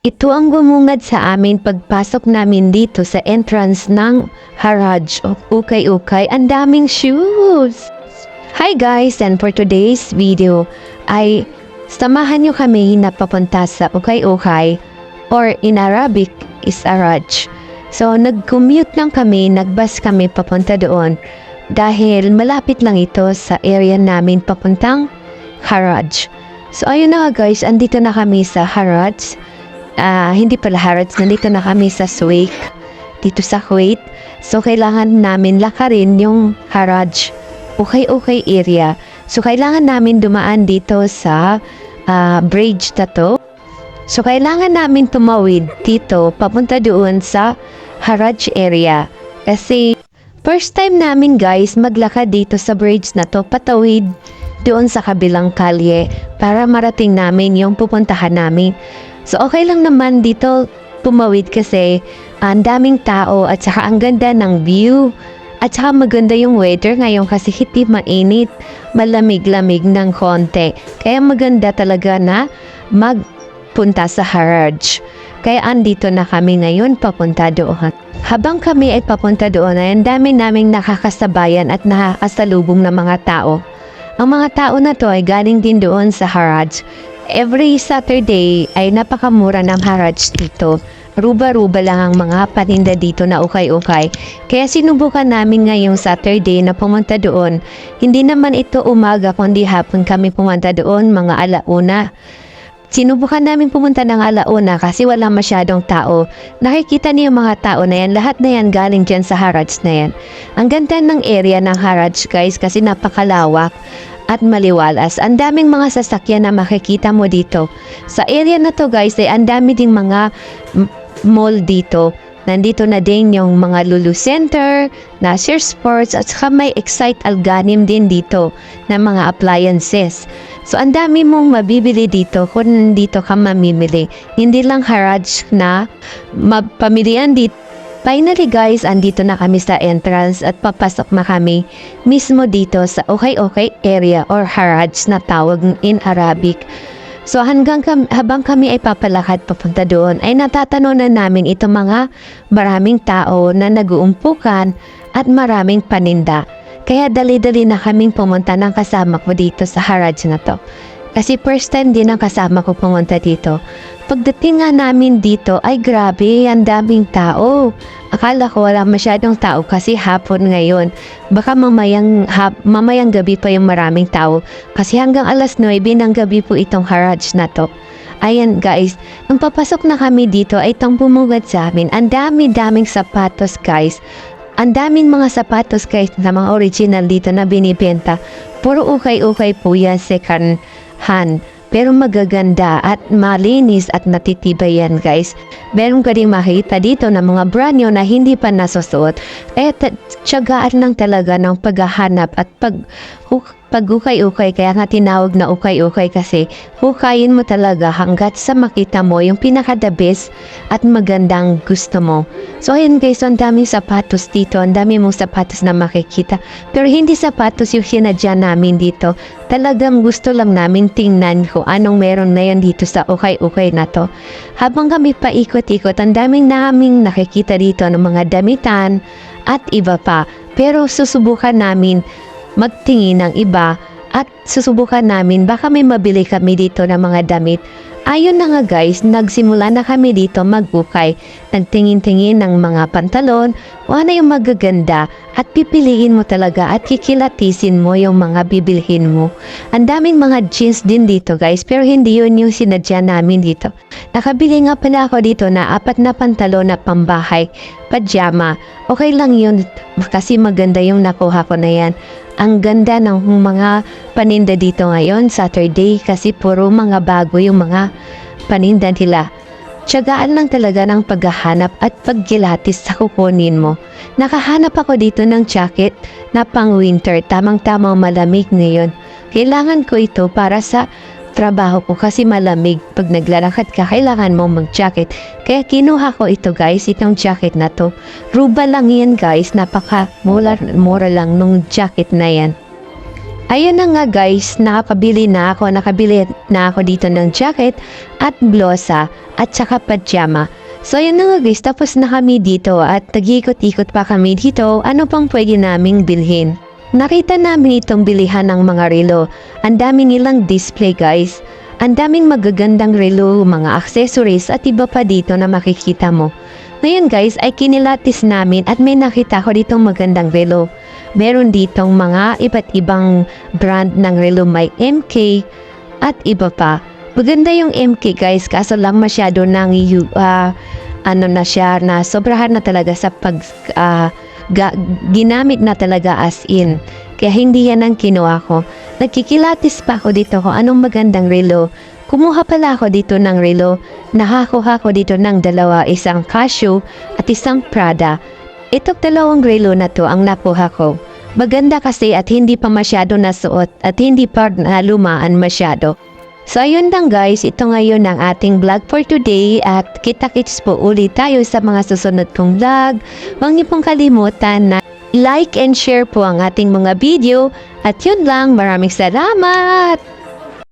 Ito ang bumungad sa amin pagpasok namin dito sa entrance ng Haraj o Ukay-Ukay. Ang daming shoes! Hi guys! And for today's video ay samahan nyo kami na papunta sa Ukay-Ukay or in Arabic is Haraj. So nag-commute lang kami, nagbus kami papunta doon dahil malapit lang ito sa area namin papuntang Haraj. So ayun na guys, andito na kami sa Haraj. Ah, hindi pala Harrods, nandito na kami sa Suwait, dito sa Kuwait. So, kailangan namin lakarin yung Haraj, okay-okay area. So, kailangan namin dumaan dito sa ah, bridge na to. So, kailangan namin tumawid dito, papunta doon sa Haraj area. Kasi, first time namin guys, maglakad dito sa bridge na to, patawid doon sa kabilang kalye para marating namin yung pupuntahan namin. So okay lang naman dito pumawid kasi ang daming tao at saka ang ganda ng view. At saka maganda yung weather ngayon kasi hindi mainit, malamig-lamig ng konti. Kaya maganda talaga na magpunta sa Haraj. Kaya andito na kami ngayon papunta doon. Habang kami ay papunta doon ay ang dami naming nakakasabayan at nakakasalubong na mga tao. Ang mga tao na to ay galing din doon sa Haraj. Every Saturday ay napakamura ng Haraj dito. Ruba-ruba lang ang mga paninda dito na ukay-ukay. Kaya sinubukan namin ngayong Saturday na pumunta doon. Hindi naman ito umaga kundi hapon kami pumunta doon mga alauna. Sinubukan namin pumunta ng alauna kasi wala masyadong tao. Nakikita niyo mga tao na yan, lahat na yan galing dyan sa Haraj na yan. Ang ganda ng area ng Haraj guys kasi napakalawak at maliwalas. Ang daming mga sasakyan na makikita mo dito. Sa area na to guys ay ang dami ding mga mall dito. Nandito na din yung mga Lulu Center, Nasir Sports at saka may Excite Alganim din dito na mga appliances. So ang dami mong mabibili dito kung nandito ka mamimili. Hindi lang Haraj na mapamilian dito. Finally guys, andito na kami sa entrance at papasok na kami mismo dito sa Okay Okay area or Haraj na tawag in Arabic. So hanggang kam- habang kami ay papalakad papunta doon ay natatanunan namin itong mga maraming tao na naguumpukan at maraming paninda. Kaya dali-dali na kaming pumunta ng kasama ko dito sa Haraj na to. Kasi first time din ang kasama ko pumunta dito. Pagdating nga namin dito ay grabe, ang daming tao. Akala ko wala masyadong tao kasi hapon ngayon. Baka mamayang, hap, mamayang gabi pa yung maraming tao. Kasi hanggang alas 9 ng gabi po itong Haraj na to. Ayan guys, nung papasok na kami dito ay itong bumungad sa amin. Ang dami-daming sapatos guys. Ang daming mga sapatos guys na mga original dito na binibenta. Puro ukay-ukay po yan second hand. Pero magaganda at malinis at natitibay yan guys. Meron ka rin makita dito na mga brand new na hindi pa nasusuot. Eh, tiyagaan lang talaga ng paghahanap at pag huk- pag-ukay-ukay. Kaya nga tinawag na ukay-ukay kasi hukayin mo talaga hanggat sa makita mo yung pinaka-the best at magandang gusto mo. So ayun guys, ang daming sapatos dito. Ang dami mong sapatos na makikita. Pero hindi sapatos yung sinadya namin dito. Talagang gusto lang namin tingnan kung anong meron na yan dito sa ukay-ukay na to. Habang kami paikot-ikot, ang daming naming nakikita dito ng mga damitan at iba pa. Pero susubukan namin magtingin ng iba at susubukan namin baka may mabili kami dito ng mga damit. Ayun na nga guys, nagsimula na kami dito magbukay. Nagtingin-tingin ng mga pantalon, o ano yung magaganda at pipiliin mo talaga at kikilatisin mo yung mga bibilhin mo. Ang daming mga jeans din dito guys, pero hindi yun yung sinadya namin dito. Nakabili nga pala ako dito na apat na pantalon na pambahay, pajama. Okay lang yun kasi maganda yung nakuha ko na yan. Ang ganda ng mga paninda dito ngayon, Saturday, kasi puro mga bago yung mga paninda nila. Tiyagaan lang talaga ng paghahanap at paggilatis sa kukunin mo. Nakahanap ako dito ng jacket na pang winter, tamang-tamang malamig ngayon. Kailangan ko ito para sa trabaho ko kasi malamig. Pag naglalakad ka, kailangan mo mag-jacket. Kaya kinuha ko ito guys, itong jacket na to. Ruba lang yan guys, napaka mura, mura lang nung jacket na yan. Ayun na nga guys, nakapabili na ako, nakabili na ako dito ng jacket at blosa at saka pajama. So ayun na nga guys, tapos na kami dito at nag-ikot-ikot pa kami dito, ano pang pwede naming bilhin. Nakita namin itong bilihan ng mga relo. Ang dami nilang display guys. Ang daming magagandang relo, mga accessories at iba pa dito na makikita mo. Ngayon guys ay kinilatis namin at may nakita ko ditong magandang relo. Meron ditong mga iba't ibang brand ng relo may MK at iba pa. Maganda yung MK guys kaso lang masyado nang ah, ano na siya na sobrahan na talaga sa pag ah, ga- ginamit na talaga as in. Kaya hindi yan ang kinuha ko. Nagkikilatis pa ako dito kung anong magandang relo. Kumuha pala ako dito ng relo. Nakakuha ko dito ng dalawa, isang Casio at isang Prada. Itong dalawang relo na to ang nakuha ko. Maganda kasi at hindi pa masyado nasuot at hindi pa nalumaan masyado. So ayun lang guys, ito ngayon ang ating vlog for today at kita-kits po ulit tayo sa mga susunod kong vlog. Huwag niyo pong kalimutan na like and share po ang ating mga video at yun lang, maraming salamat!